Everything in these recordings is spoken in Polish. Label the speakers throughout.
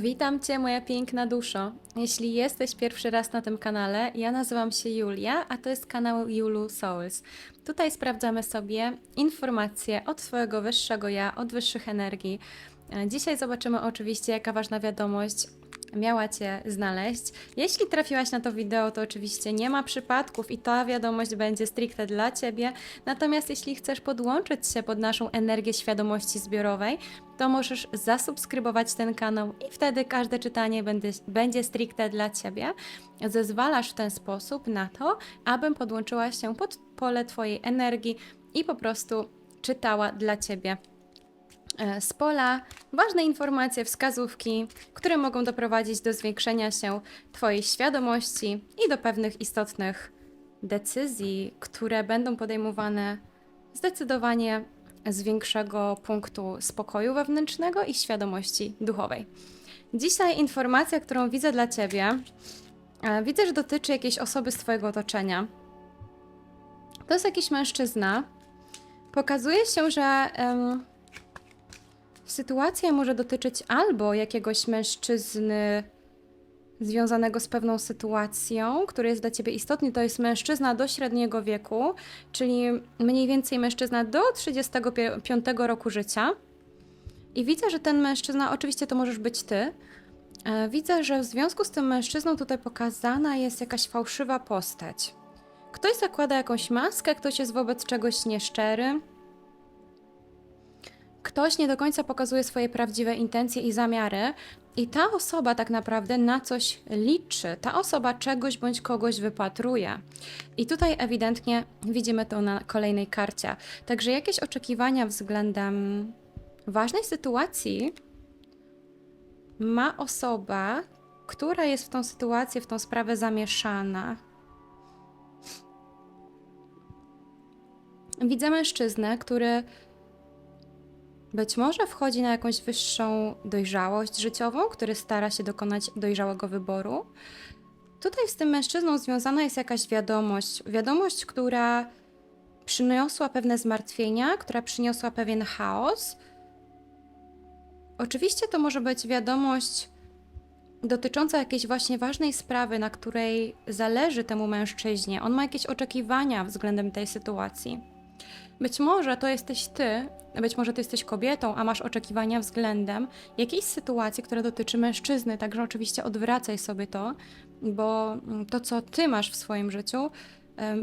Speaker 1: Witam Cię, moja piękna duszo. Jeśli jesteś pierwszy raz na tym kanale, ja nazywam się Julia, a to jest kanał Julu Souls. Tutaj sprawdzamy sobie informacje od Twojego wyższego ja, od wyższych energii. E, Dzisiaj zobaczymy oczywiście, jaka ważna wiadomość miała Cię znaleźć. Jeśli trafiłaś na to wideo, to oczywiście nie ma przypadków i ta wiadomość będzie stricte dla Ciebie. Natomiast jeśli chcesz podłączyć się pod naszą energię świadomości zbiorowej, to możesz zasubskrybować ten kanał i wtedy każde czytanie będzie, będzie stricte dla Ciebie. Zezwalasz w ten sposób na to, abym podłączyła się pod pole Twojej energii i po prostu czytała dla Ciebie e, z pola ważne informacje, wskazówki, które mogą doprowadzić do zwiększenia się Twojej świadomości i do pewnych istotnych decyzji, które będą podejmowane zdecydowanie z większego punktu spokoju wewnętrznego i świadomości duchowej. Dzisiaj informacja, którą widzę dla Ciebie, e, widzę, że dotyczy jakiejś osoby z Twojego otoczenia. To jest jakiś mężczyzna. Pokazuje się, że em, sytuacja może dotyczyć albo jakiegoś mężczyzny związanego z pewną sytuacją, który jest dla ciebie istotny, to jest mężczyzna do średniego wieku, czyli mniej więcej mężczyzna do 35 roku życia. I widzę, że ten mężczyzna, oczywiście to możesz być ty. e, Widzę, że w związku z tym mężczyzną tutaj pokazana jest jakaś fałszywa postać. Ktoś zakłada jakąś maskę, ktoś jest wobec czegoś nieszczery. Ktoś nie do końca pokazuje swoje prawdziwe intencje i zamiary, i ta osoba tak naprawdę na coś liczy. Ta osoba czegoś bądź kogoś wypatruje. I tutaj ewidentnie widzimy to na kolejnej karcie. Także jakieś oczekiwania względem ważnej sytuacji ma osoba, która jest w tą sytuację, w tą sprawę zamieszana. Widzę mężczyznę, który być może wchodzi na jakąś wyższą dojrzałość życiową, który stara się dokonać dojrzałego wyboru. Tutaj z tym mężczyzną związana jest jakaś wiadomość, wiadomość, która przyniosła pewne zmartwienia, która przyniosła pewien chaos. Oczywiście to może być wiadomość dotycząca jakiejś właśnie ważnej sprawy, na której zależy temu mężczyźnie. On ma jakieś oczekiwania względem tej sytuacji. Być może to jesteś ty, być może ty jesteś kobietą, a masz oczekiwania względem jakiejś sytuacji, która dotyczy mężczyzny, także oczywiście odwracaj sobie to, bo mm, to, co ty masz w swoim życiu,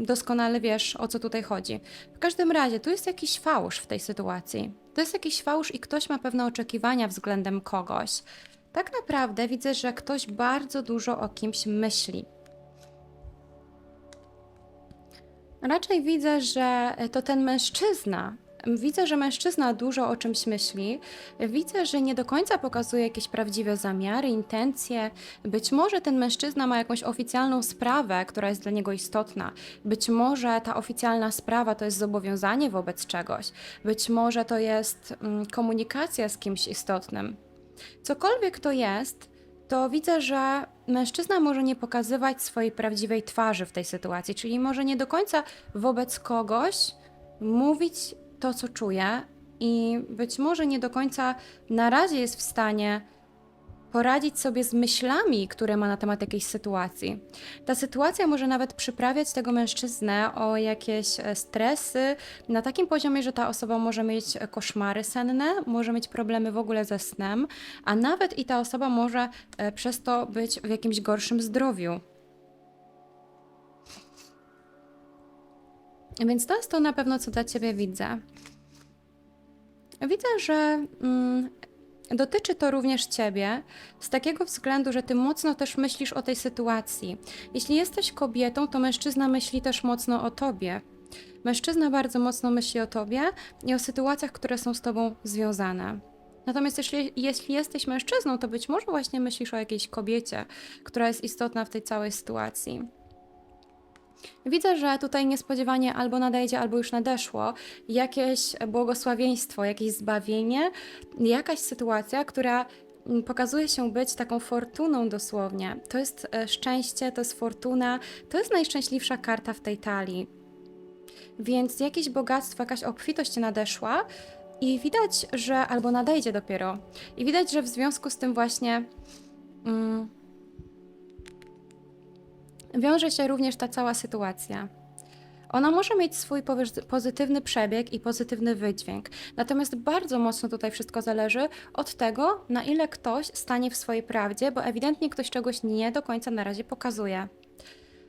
Speaker 1: doskonale wiesz, o co tutaj chodzi. W każdym razie, tu jest jakiś fałsz w tej sytuacji. To jest jakiś fałsz i ktoś ma pewne oczekiwania względem kogoś. Tak naprawdę widzę, że ktoś bardzo dużo o kimś myśli. Raczej widzę, że to ten mężczyzna. Widzę, że mężczyzna dużo o czymś myśli. Widzę, że nie do końca pokazuje jakieś prawdziwe zamiary, intencje. Być może ten mężczyzna ma jakąś oficjalną sprawę, która jest dla niego istotna. Być może ta oficjalna sprawa to jest zobowiązanie wobec czegoś. Być może to jest mm, komunikacja z kimś istotnym. Cokolwiek to jest, to widzę, że mężczyzna może nie pokazywać swojej prawdziwej twarzy w tej sytuacji, czyli może nie do końca wobec kogoś mówić to, co czuje, i być może nie do końca na razie jest w stanie poradzić sobie z myślami, które ma na temat jakiejś sytuacji. Ta sytuacja może nawet przyprawiać tego mężczyznę o jakieś e, stresy na takim poziomie, że ta osoba może mieć e, koszmary senne, może mieć problemy w ogóle ze snem, a nawet i ta osoba może e, przez to być w jakimś gorszym zdrowiu. Więc to jest to na pewno, co dla Ciebie widzę. Widzę, że mm, dotyczy to również Ciebie z takiego względu, że Ty mocno też myślisz o tej sytuacji. Jeśli jesteś kobietą, to mężczyzna myśli też mocno o Tobie. Mężczyzna bardzo mocno myśli o Tobie i o sytuacjach, które są z Tobą związane. Natomiast jeśli, jeśli jesteś mężczyzną, to być może właśnie myślisz o jakiejś kobiecie, która jest istotna w tej całej sytuacji. Widzę, że tutaj niespodziewanie albo nadejdzie, albo już nadeszło jakieś błogosławieństwo, jakieś zbawienie, jakaś sytuacja, która mm, pokazuje się być taką fortuną dosłownie. To jest e, szczęście, to jest fortuna, to jest najszczęśliwsza karta w tej talii. Więc jakieś bogactwo, jakaś obfitość nadeszła I widać, że albo nadejdzie dopiero. I widać, że w związku z tym właśnie mm, wiąże się również ta cała sytuacja. Ona może mieć swój pozytywny przebieg i pozytywny wydźwięk. Natomiast bardzo mocno tutaj wszystko zależy od tego, na ile ktoś stanie w swojej prawdzie, bo ewidentnie ktoś czegoś nie do końca na razie pokazuje.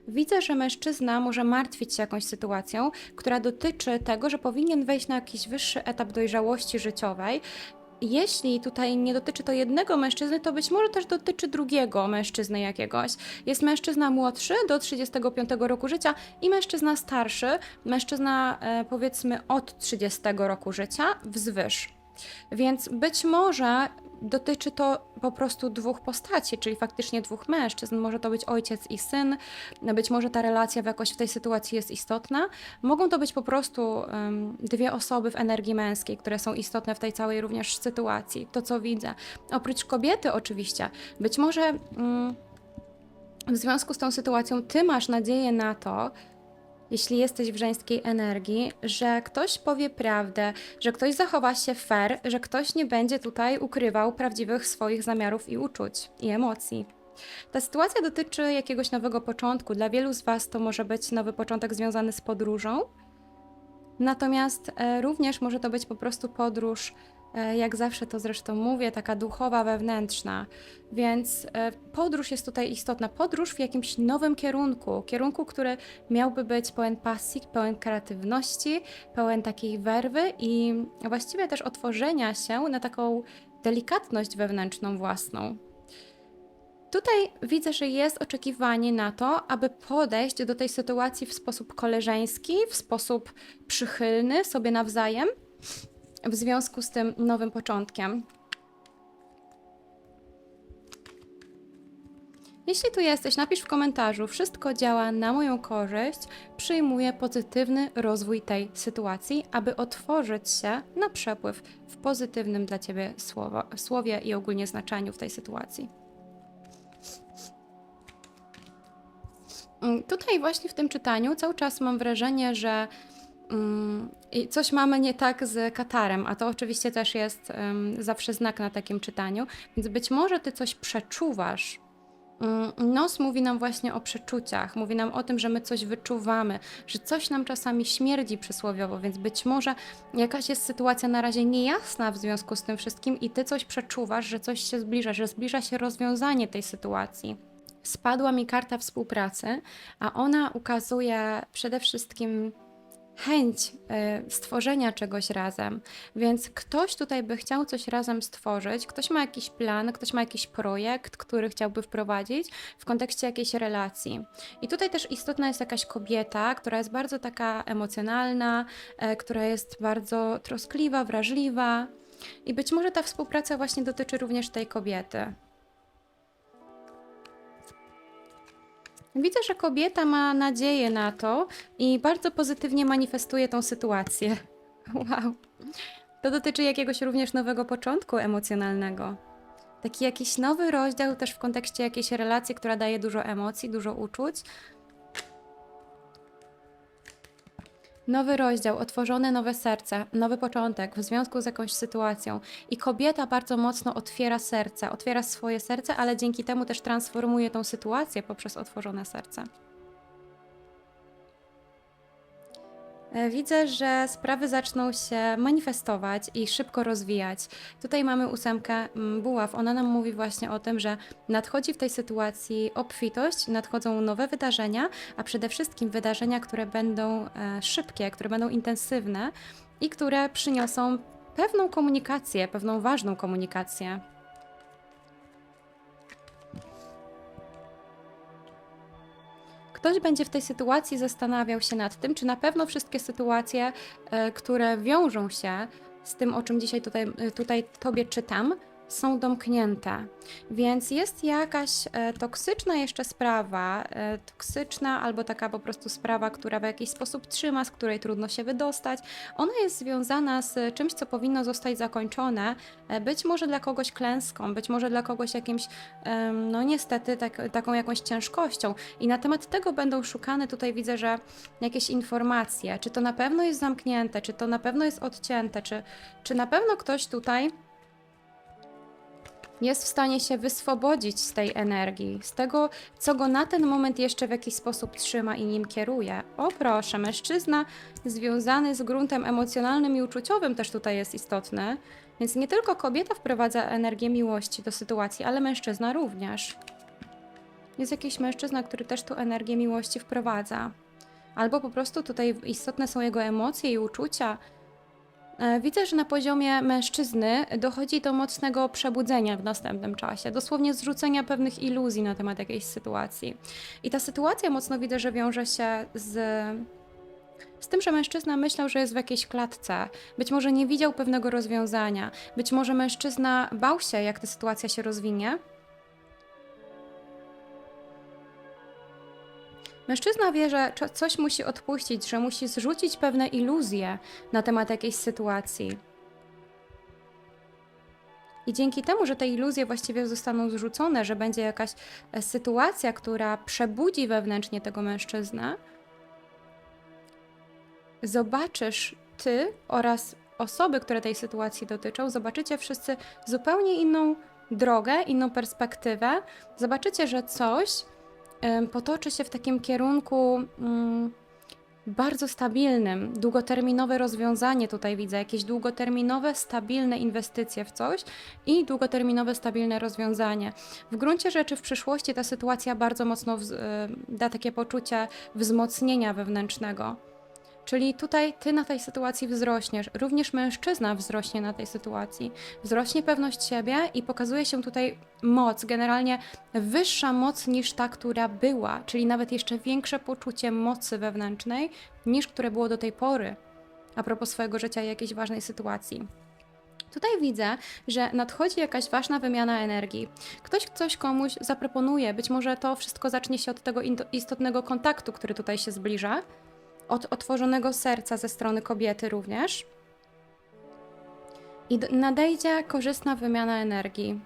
Speaker 1: Widzę, że mężczyzna może martwić się jakąś sytuacją, która dotyczy tego, że powinien wejść na jakiś wyższy etap dojrzałości życiowej. Jeśli tutaj nie dotyczy to jednego mężczyzny, to być może też dotyczy drugiego mężczyzny jakiegoś. Jest mężczyzna młodszy do 35 roku życia i mężczyzna starszy, mężczyzna e, powiedzmy od 30 roku życia wzwyż. Więc być może dotyczy to po prostu dwóch postaci, czyli faktycznie dwóch mężczyzn. Może to być ojciec i syn, być może ta relacja w jakoś w tej sytuacji jest istotna. Mogą to być po prostu em, dwie osoby w energii męskiej, które są istotne w tej całej również sytuacji. To, co widzę. Oprócz kobiety, oczywiście, być może. mm, w związku z tą sytuacją, ty masz nadzieję na to, jeśli jesteś w żeńskiej energii, że ktoś powie prawdę, że ktoś zachowa się fair, że ktoś nie będzie tutaj ukrywał prawdziwych swoich zamiarów i uczuć i emocji. Ta sytuacja dotyczy jakiegoś nowego początku. Dla wielu z Was to może być nowy początek związany z podróżą. Natomiast e, również może to być po prostu podróż, jak zawsze to zresztą mówię, taka duchowa, wewnętrzna. Więc e, podróż jest tutaj istotna. Podróż w jakimś nowym kierunku. Kierunku, który miałby być pełen pasji, pełen kreatywności, pełen takiej werwy i właściwie też otworzenia się na taką delikatność wewnętrzną własną. Tutaj widzę, że jest oczekiwanie na to, aby podejść do tej sytuacji w sposób koleżeński, w sposób przychylny sobie nawzajem, w związku z tym nowym początkiem. Jeśli tu jesteś, napisz w komentarzu: Wszystko działa na moją korzyść, przyjmuję pozytywny rozwój tej sytuacji, aby otworzyć się na przepływ w pozytywnym dla ciebie słowo, słowie i ogólnie znaczeniu w tej sytuacji. Mm, Tutaj właśnie w tym czytaniu cały czas mam wrażenie, że mm, i coś mamy nie tak z Katarem, a to oczywiście też jest em, zawsze znak na takim czytaniu, więc być może ty coś przeczuwasz. Mm, Nos mówi nam właśnie o przeczuciach, mówi nam o tym, że my coś wyczuwamy, że coś nam czasami śmierdzi przysłowiowo, więc być może jakaś jest sytuacja na razie niejasna w związku z tym wszystkim i ty coś przeczuwasz, że coś się zbliża, że zbliża się rozwiązanie tej sytuacji spadła mi karta współpracy, a ona ukazuje przede wszystkim chęć y, stworzenia czegoś razem. Więc ktoś tutaj by chciał coś razem stworzyć, ktoś ma jakiś plan, ktoś ma jakiś projekt, który chciałby wprowadzić w kontekście jakiejś relacji. I tutaj też istotna jest jakaś kobieta, która jest bardzo taka emocjonalna, e, która jest bardzo troskliwa, wrażliwa. I być może ta współpraca właśnie dotyczy również tej kobiety. Widzę, że kobieta ma nadzieję na to i bardzo pozytywnie manifestuje tą sytuację. Wow. To dotyczy jakiegoś również nowego początku emocjonalnego. Taki jakiś nowy rozdział też w kontekście jakiejś relacji, która daje dużo emocji, dużo uczuć. Nowy rozdział, otworzone nowe serce, nowy początek w związku z jakąś sytuacją. I kobieta bardzo mocno otwiera serce, otwiera swoje serce, ale dzięki temu też transformuje tą sytuację poprzez otworzone serce. Widzę, że sprawy zaczną się manifestować i szybko rozwijać. Tutaj mamy ósemkę mm, buław. Ona nam mówi właśnie o tym, że nadchodzi w tej sytuacji obfitość, nadchodzą nowe wydarzenia, a przede wszystkim wydarzenia, które będą e, szybkie, które będą intensywne i które przyniosą pewną komunikację, pewną ważną komunikację. Ktoś będzie w tej sytuacji zastanawiał się nad tym, czy na pewno wszystkie sytuacje, e, które wiążą się z tym, o czym dzisiaj tutaj, e, tutaj Tobie czytam, są domknięte, więc jest jakaś e, toksyczna jeszcze sprawa, e, toksyczna albo taka po prostu sprawa, która w jakiś sposób trzyma, z której trudno się wydostać. Ona jest związana z czymś, co powinno zostać zakończone, e, być może dla kogoś klęską, być może dla kogoś jakimś, em, no niestety, tak, taką jakąś ciężkością. I na temat tego będą szukane, tutaj widzę, że jakieś informacje, czy to na pewno jest zamknięte, czy to na pewno jest odcięte, czy, czy na pewno ktoś tutaj jest w stanie się wyswobodzić z tej energii, z tego, co go na ten moment jeszcze w jakiś sposób trzyma i nim kieruje. O proszę, mężczyzna związany z gruntem emocjonalnym i uczuciowym też tutaj jest istotny. Więc nie tylko kobieta wprowadza energię miłości do sytuacji, ale mężczyzna również. Jest jakiś mężczyzna, który też tu energię miłości wprowadza. Albo po prostu tutaj istotne są jego emocje i uczucia, Widzę, że na poziomie mężczyzny dochodzi do mocnego przebudzenia w następnym czasie, dosłownie zrzucenia pewnych iluzji na temat jakiejś sytuacji. I ta sytuacja mocno widzę, że wiąże się z, z tym, że mężczyzna myślał, że jest w jakiejś klatce, być może nie widział pewnego rozwiązania, być może mężczyzna bał się, jak ta sytuacja się rozwinie. Mężczyzna wie, że coś musi odpuścić, że musi zrzucić pewne iluzje na temat jakiejś sytuacji. I dzięki temu, że te iluzje właściwie zostaną zrzucone, że będzie jakaś e, sytuacja, która przebudzi wewnętrznie tego mężczyznę, zobaczysz ty oraz osoby, które tej sytuacji dotyczą, zobaczycie wszyscy zupełnie inną drogę, inną perspektywę. Zobaczycie, że coś potoczy się w takim kierunku mm, bardzo stabilnym, długoterminowe rozwiązanie tutaj widzę, jakieś długoterminowe, stabilne inwestycje w coś i długoterminowe, stabilne rozwiązanie. W gruncie rzeczy w przyszłości ta sytuacja bardzo mocno e, da takie poczucie wzmocnienia wewnętrznego. Czyli tutaj ty na tej sytuacji wzrośniesz, również mężczyzna wzrośnie na tej sytuacji. Wzrośnie pewność siebie i pokazuje się tutaj moc, generalnie wyższa moc niż ta, która była, czyli nawet jeszcze większe poczucie mocy wewnętrznej niż które było do tej pory a propos swojego życia i jakiejś ważnej sytuacji. Tutaj widzę, że nadchodzi jakaś ważna wymiana energii. Ktoś coś komuś zaproponuje, być może to wszystko zacznie się od tego istotnego kontaktu, który tutaj się zbliża, od otworzonego serca ze strony kobiety również. I nadejdzie korzystna wymiana energii.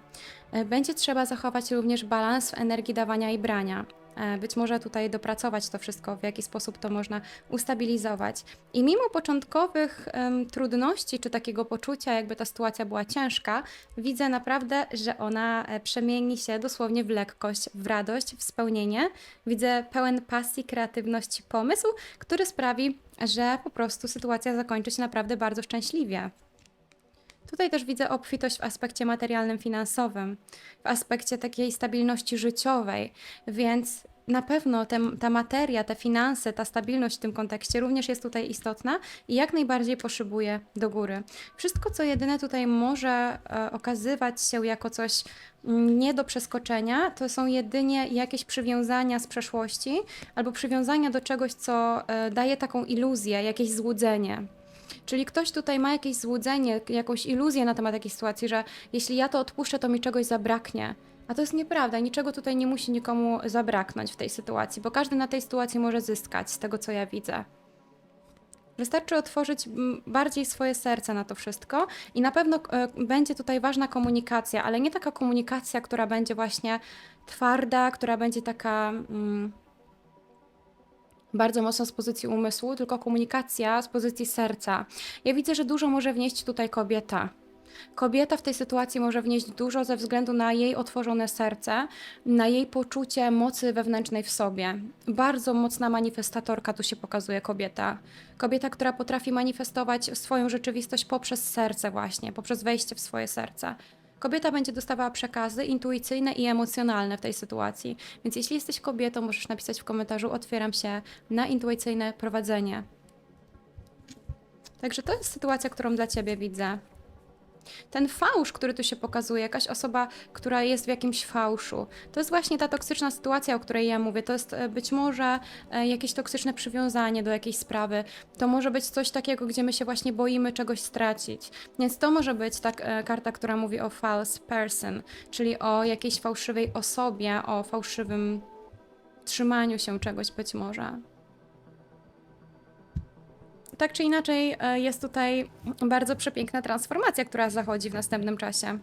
Speaker 1: E, Będzie trzeba zachować również balans w energii dawania i brania. E, Być może tutaj dopracować to wszystko, w jaki sposób to można ustabilizować. I mimo początkowych em, trudności, czy takiego poczucia, jakby ta sytuacja była ciężka, widzę naprawdę, że ona e, przemieni się dosłownie w lekkość, w radość, w spełnienie. Widzę pełen pasji, kreatywności pomysł, który sprawi, że po prostu sytuacja zakończy się naprawdę bardzo szczęśliwie. Tutaj też widzę obfitość w aspekcie materialnym, finansowym, w aspekcie takiej stabilności życiowej, więc na pewno tem, ta materia, te finanse, ta stabilność w tym kontekście również jest tutaj istotna i jak najbardziej poszybuje do góry. Wszystko, co jedyne tutaj może e, okazywać się jako coś mm, nie do przeskoczenia, to są jedynie jakieś przywiązania z przeszłości albo przywiązania do czegoś, co e, daje taką iluzję, jakieś złudzenie. Czyli ktoś tutaj ma jakieś złudzenie, jakąś iluzję na temat jakiejś sytuacji, że jeśli ja to odpuszczę, to mi czegoś zabraknie. A to jest nieprawda, niczego tutaj nie musi nikomu zabraknąć w tej sytuacji, bo każdy na tej sytuacji może zyskać z tego, co ja widzę. Wystarczy otworzyć bardziej swoje serce na to wszystko i na pewno e, będzie tutaj ważna komunikacja, ale nie taka komunikacja, która będzie właśnie twarda, która będzie taka. Mm, bardzo mocno z pozycji umysłu, tylko komunikacja z pozycji serca. Ja widzę, że dużo może wnieść tutaj kobieta. Kobieta w tej sytuacji może wnieść dużo ze względu na jej otworzone serce, na jej poczucie mocy wewnętrznej w sobie. Bardzo mocna manifestatorka tu się pokazuje kobieta. Kobieta, która potrafi manifestować swoją rzeczywistość poprzez serce, właśnie, poprzez wejście w swoje serce. Kobieta będzie dostawała przekazy intuicyjne i emocjonalne w tej sytuacji. Więc jeśli jesteś kobietą, możesz napisać w komentarzu: Otwieram się na intuicyjne prowadzenie. Także to jest sytuacja, którą dla ciebie widzę. Ten fałsz, który tu się pokazuje, jakaś osoba, która jest w jakimś fałszu, to jest właśnie ta toksyczna sytuacja, o której ja mówię. To jest e, być może e, jakieś toksyczne przywiązanie do jakiejś sprawy. To może być coś takiego, gdzie my się właśnie boimy czegoś stracić. Więc to może być tak, e, karta, która mówi o false person, czyli o jakiejś fałszywej osobie, o fałszywym trzymaniu się czegoś być może. Tak czy inaczej, e, jest tutaj bardzo przepiękna transformacja, która zachodzi w następnym czasie.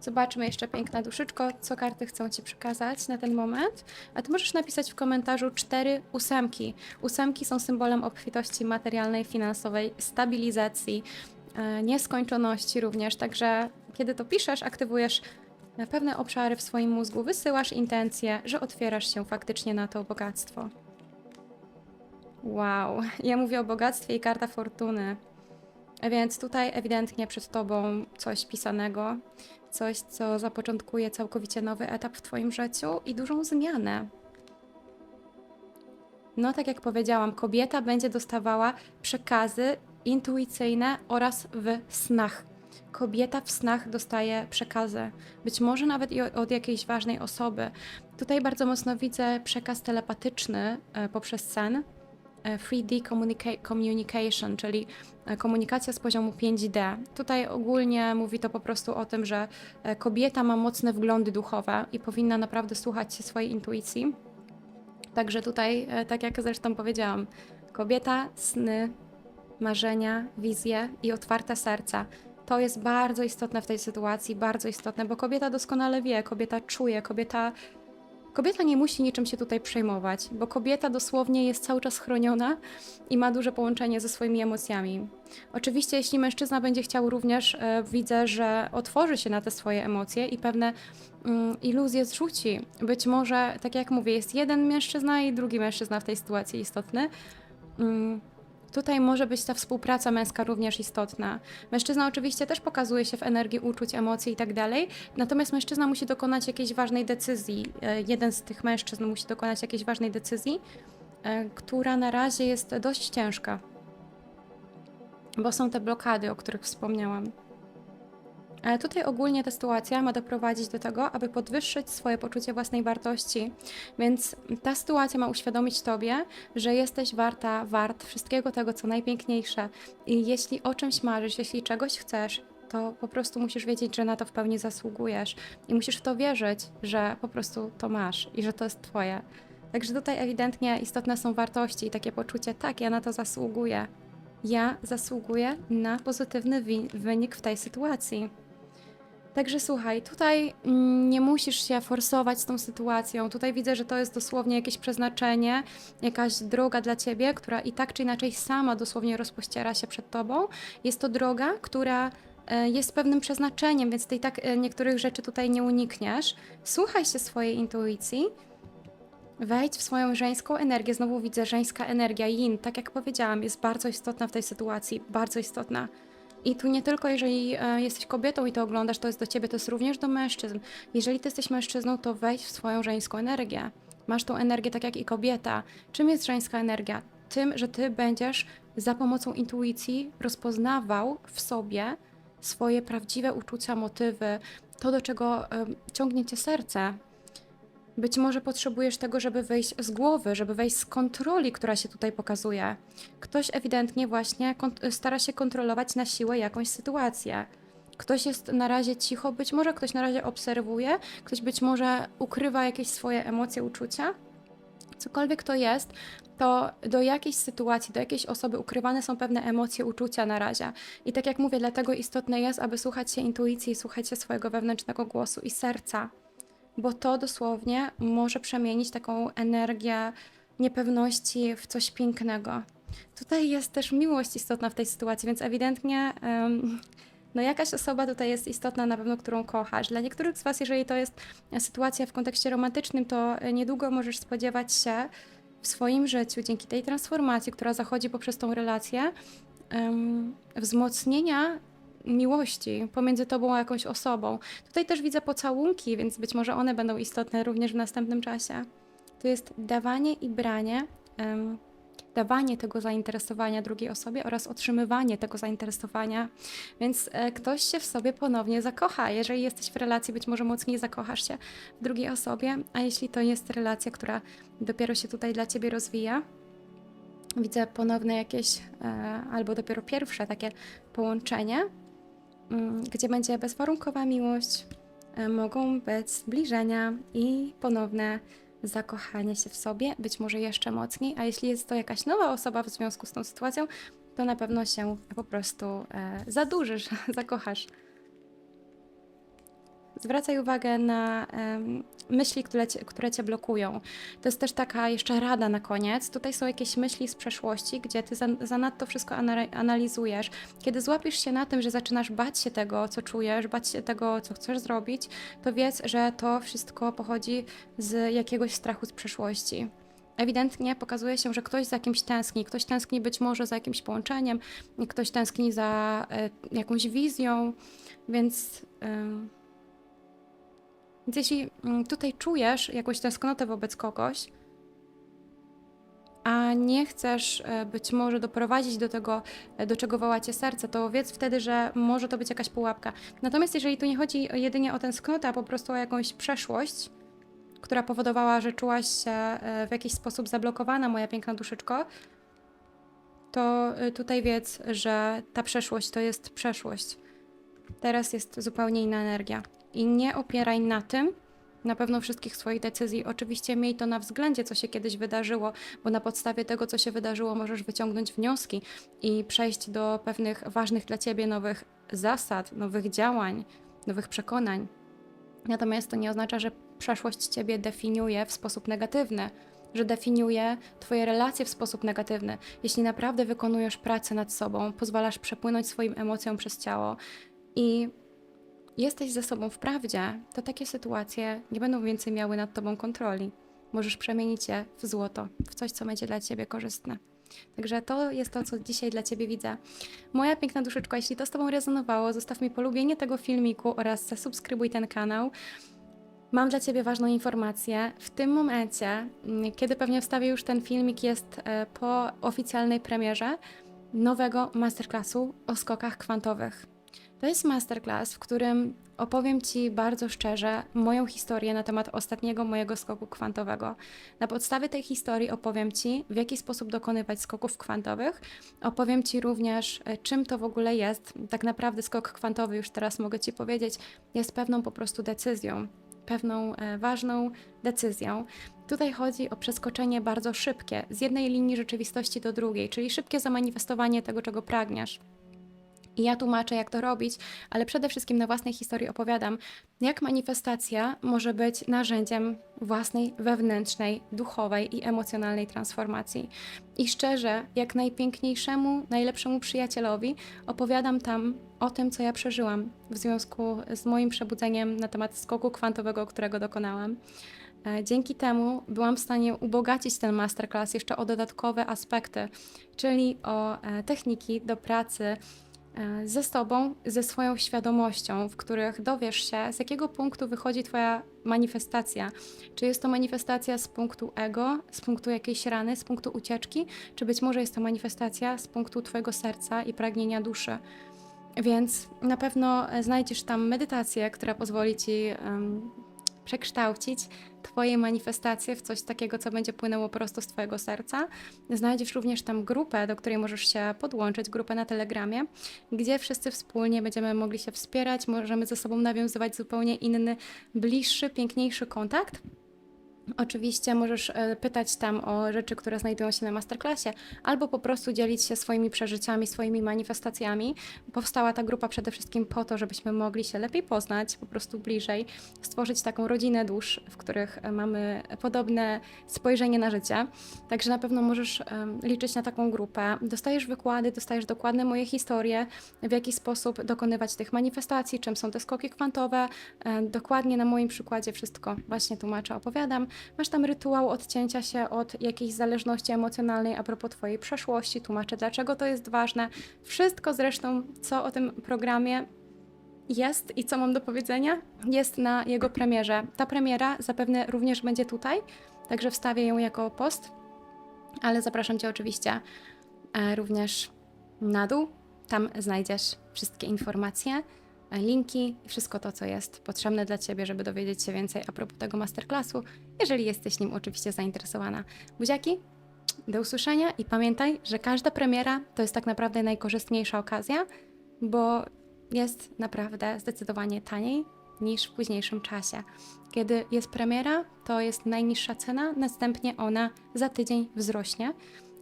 Speaker 1: Zobaczmy jeszcze piękna duszyczko, co karty chcą Ci przekazać na ten moment. A Ty możesz napisać w komentarzu cztery ósemki. Ósemki są symbolem obfitości materialnej, finansowej, stabilizacji, e, nieskończoności również. Także kiedy to piszesz, aktywujesz pewne obszary w swoim mózgu, wysyłasz intencję, że otwierasz się faktycznie na to bogactwo. Wow, ja mówię o bogactwie i karta fortuny. Więc tutaj ewidentnie przed Tobą coś pisanego, coś, co zapoczątkuje całkowicie nowy etap w Twoim życiu i dużą zmianę. No, tak jak powiedziałam, kobieta będzie dostawała przekazy intuicyjne oraz w snach. Kobieta w snach dostaje przekazy, być może nawet i od jakiejś ważnej osoby. Tutaj bardzo mocno widzę przekaz telepatyczny e, poprzez sen, 3D communica- communication, czyli e, komunikacja z poziomu 5D. Tutaj ogólnie mówi to po prostu o tym, że e, kobieta ma mocne wglądy duchowe i powinna naprawdę słuchać się swojej intuicji. Także tutaj, e, tak jak zresztą powiedziałam, kobieta, sny, marzenia, wizje i otwarte serca. To jest bardzo istotne w tej sytuacji, bardzo istotne, bo kobieta doskonale wie, kobieta czuje, kobieta. Kobieta nie musi niczym się tutaj przejmować, bo kobieta dosłownie jest cały czas chroniona i ma duże połączenie ze swoimi emocjami. Oczywiście, jeśli mężczyzna będzie chciał również, e, widzę, że otworzy się na te swoje emocje i pewne mm, iluzje zrzuci. Być może, tak jak mówię, jest jeden mężczyzna i drugi mężczyzna w tej sytuacji istotny. Mm, Tutaj może być ta współpraca męska również istotna. Mężczyzna oczywiście też pokazuje się w energii uczuć, emocji i tak dalej, natomiast mężczyzna musi dokonać jakiejś ważnej decyzji. E, Jeden z tych mężczyzn musi dokonać jakiejś ważnej decyzji, e, która na razie jest dość ciężka, bo są te blokady, o których wspomniałam. Ale tutaj ogólnie ta sytuacja ma doprowadzić do tego, aby podwyższyć swoje poczucie własnej wartości. Więc ta sytuacja ma uświadomić Tobie, że jesteś warta, wart wszystkiego tego, co najpiękniejsze. I jeśli o czymś marzysz, jeśli czegoś chcesz, to po prostu musisz wiedzieć, że na to w pełni zasługujesz. I musisz w to wierzyć, że po prostu to masz i że to jest Twoje. Także tutaj ewidentnie istotne są wartości i takie poczucie, tak, ja na to zasługuję. Ja zasługuję na pozytywny wynik w tej sytuacji. Także słuchaj, tutaj mm, nie musisz się forsować z tą sytuacją. Tutaj widzę, że to jest dosłownie jakieś przeznaczenie, jakaś droga dla ciebie, która i tak czy inaczej sama dosłownie rozpościera się przed tobą. Jest to droga, która e, jest pewnym przeznaczeniem, więc ty i tak e, niektórych rzeczy tutaj nie unikniesz. Słuchaj się swojej intuicji. Wejdź w swoją żeńską energię. Znowu widzę żeńska energia, yin, tak jak powiedziałam, jest bardzo istotna w tej sytuacji, bardzo istotna. I tu nie tylko jeżeli e, jesteś kobietą i to oglądasz, to jest do ciebie, to jest również do mężczyzn. Jeżeli ty jesteś mężczyzną, to wejdź w swoją żeńską energię. Masz tą energię tak jak i kobieta. Czym jest żeńska energia? Tym, że ty będziesz za pomocą intuicji rozpoznawał w sobie swoje prawdziwe uczucia, motywy, to do czego em, ciągnie cię serce. Być może potrzebujesz tego, żeby wyjść z głowy, żeby wejść z kontroli, która się tutaj pokazuje. Ktoś ewidentnie właśnie stara się kontrolować na siłę jakąś sytuację. Ktoś jest na razie cicho, być może ktoś na razie obserwuje, ktoś być może ukrywa jakieś swoje emocje, uczucia. Cokolwiek to jest, to do jakiejś sytuacji, do jakiejś osoby ukrywane są pewne emocje, uczucia na razie. I tak jak mówię, dlatego istotne jest, aby słuchać się intuicji, słuchać się swojego wewnętrznego głosu i serca bo to dosłownie może przemienić taką energię niepewności w coś pięknego. Tutaj jest też miłość istotna w tej sytuacji, więc ewidentnie em, no jakaś osoba tutaj jest istotna na pewno, którą kochasz. Dla niektórych z Was, jeżeli to jest sytuacja w kontekście romantycznym, to niedługo możesz spodziewać się w swoim życiu, dzięki tej transformacji, która zachodzi poprzez tą relację, em, wzmocnienia miłości pomiędzy tobą a jakąś osobą. Tutaj też widzę pocałunki, więc być może one będą istotne również w następnym czasie. To jest dawanie i branie. em, dawanie tego zainteresowania drugiej osobie oraz otrzymywanie tego zainteresowania. Więc e, ktoś się w sobie ponownie zakocha. Jeżeli jesteś w relacji, być może mocniej zakochasz się w drugiej osobie, a jeśli to jest relacja, która dopiero się tutaj dla ciebie rozwija, widzę ponowne jakieś, e, albo dopiero pierwsze takie połączenie, gdzie będzie bezwarunkowa miłość, e, mogą być zbliżenia i ponowne zakochanie się w sobie, być może jeszcze mocniej, a jeśli jest to jakaś nowa osoba w związku z tą sytuacją, to na pewno się po prostu e, zadłużysz, zakochasz. Zwracaj uwagę na em, myśli, które cię, które cię blokują. To jest też taka jeszcze rada na koniec. Tutaj są jakieś myśli z przeszłości, gdzie ty za, zanadto wszystko ana- analizujesz. Kiedy złapisz się na tym, że zaczynasz bać się tego, co czujesz, bać się tego, co chcesz zrobić, to wiedz, że to wszystko pochodzi z jakiegoś strachu z przeszłości. Ewidentnie pokazuje się, że ktoś za kimś tęskni. Ktoś tęskni być może za jakimś połączeniem, ktoś tęskni za e, jakąś wizją, więc. em, więc jeśli mm, tutaj czujesz jakąś tęsknotę wobec kogoś, a nie chcesz e, być może doprowadzić do tego, e, do czego woła cię serce, to wiedz wtedy, że może to być jakaś pułapka. Natomiast jeżeli tu nie chodzi jedynie o tęsknotę, a po prostu o jakąś przeszłość, która powodowała, że czułaś się e, w jakiś sposób zablokowana, moja piękna duszyczko, to tutaj wiedz, że ta przeszłość to jest przeszłość. Teraz jest zupełnie inna energia. I nie opieraj na tym na pewno wszystkich swoich decyzji. Oczywiście miej to na względzie, co się kiedyś wydarzyło, bo na podstawie tego, co się wydarzyło, możesz wyciągnąć wnioski i przejść do pewnych ważnych dla ciebie nowych zasad, nowych działań, nowych przekonań. Natomiast to nie oznacza, że przeszłość ciebie definiuje w sposób negatywny, że definiuje twoje relacje w sposób negatywny. Jeśli naprawdę wykonujesz pracę nad sobą, pozwalasz przepłynąć swoim emocjom przez ciało i jesteś ze sobą w prawdzie, to takie sytuacje nie będą więcej miały nad tobą kontroli. Możesz przemienić je w złoto, w coś, co będzie dla ciebie korzystne. Także to jest to, co dzisiaj dla Ciebie widzę. Moja piękna duszyczko, jeśli to z Tobą rezonowało, zostaw mi polubienie tego filmiku oraz zasubskrybuj ten kanał. Mam dla Ciebie ważną informację. W tym momencie, kiedy pewnie wstawię już ten filmik, jest e, po oficjalnej premierze nowego masterclassu o skokach kwantowych. To jest masterclass, w którym opowiem Ci bardzo szczerze moją historię na temat ostatniego mojego skoku kwantowego. Na podstawie tej historii opowiem Ci, w jaki sposób dokonywać skoków kwantowych. Opowiem Ci również, e, czym to w ogóle jest. Tak naprawdę skok kwantowy, już teraz mogę Ci powiedzieć, jest pewną po prostu decyzją, pewną e, ważną decyzją. Tutaj chodzi o przeskoczenie bardzo szybkie z jednej linii rzeczywistości do drugiej, czyli szybkie zamanifestowanie tego, czego pragniesz. I ja tłumaczę, jak to robić, ale przede wszystkim na własnej historii opowiadam, jak manifestacja może być narzędziem własnej wewnętrznej, duchowej i emocjonalnej transformacji. I szczerze, jak najpiękniejszemu, najlepszemu przyjacielowi, opowiadam tam o tym, co ja przeżyłam w związku z moim przebudzeniem na temat skoku kwantowego, którego dokonałam. E, Dzięki temu byłam w stanie ubogacić ten masterclass jeszcze o dodatkowe aspekty, czyli o e, techniki do pracy ze sobą, ze swoją świadomością, w których dowiesz się, z jakiego punktu wychodzi Twoja manifestacja. Czy jest to manifestacja z punktu ego, z punktu jakiejś rany, z punktu ucieczki, czy być może jest to manifestacja z punktu Twojego serca i pragnienia duszy. Więc na pewno e, znajdziesz tam medytację, która pozwoli Ci em, przekształcić Twoje manifestacje w coś takiego, co będzie płynęło prosto z Twojego serca. Znajdziesz również tam grupę, do której możesz się podłączyć, grupę na Telegramie, gdzie wszyscy wspólnie będziemy mogli się wspierać, możemy ze sobą nawiązywać zupełnie inny, bliższy, piękniejszy kontakt. Oczywiście możesz e, pytać tam o rzeczy, które znajdują się na masterclassie, albo po prostu dzielić się swoimi przeżyciami, swoimi manifestacjami. Powstała ta grupa przede wszystkim po to, żebyśmy mogli się lepiej poznać, po prostu bliżej, stworzyć taką rodzinę dusz, w których e, mamy podobne spojrzenie na życie. Także na pewno możesz em, liczyć na taką grupę. Dostajesz wykłady, dostajesz dokładne moje historie, w jaki sposób dokonywać tych manifestacji, czym są te skoki kwantowe. E, Dokładnie na moim przykładzie wszystko właśnie tłumaczę, opowiadam. Masz tam rytuał odcięcia się od jakiejś zależności emocjonalnej a propos Twojej przeszłości, tłumaczę dlaczego to jest ważne. Wszystko zresztą, co o tym programie jest i co mam do powiedzenia, jest na jego premierze. Ta premiera zapewne również będzie tutaj, także wstawię ją jako post. ale zapraszam Cię oczywiście e, również na dół. Tam znajdziesz wszystkie informacje, linki i wszystko to, co jest potrzebne dla Ciebie, żeby dowiedzieć się więcej a propos tego masterclassu, jeżeli jesteś nim oczywiście zainteresowana. Buziaki, do usłyszenia i pamiętaj, że każda premiera to jest tak naprawdę najkorzystniejsza okazja, bo jest naprawdę zdecydowanie taniej niż w późniejszym czasie. Kiedy jest premiera, to jest najniższa cena, następnie ona za tydzień wzrośnie,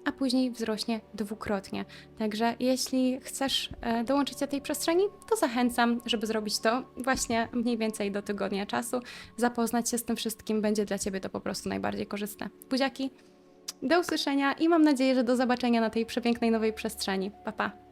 Speaker 1: a później wzrośnie dwukrotnie. Także jeśli chcesz e, dołączyć do tej przestrzeni, to zachęcam, żeby zrobić to właśnie mniej więcej do tygodnia czasu. Zapoznać się z tym wszystkim będzie dla Ciebie to po prostu najbardziej korzystne. Buziaki, do usłyszenia i mam nadzieję, że do zobaczenia na tej przepięknej nowej przestrzeni. Pa, pa!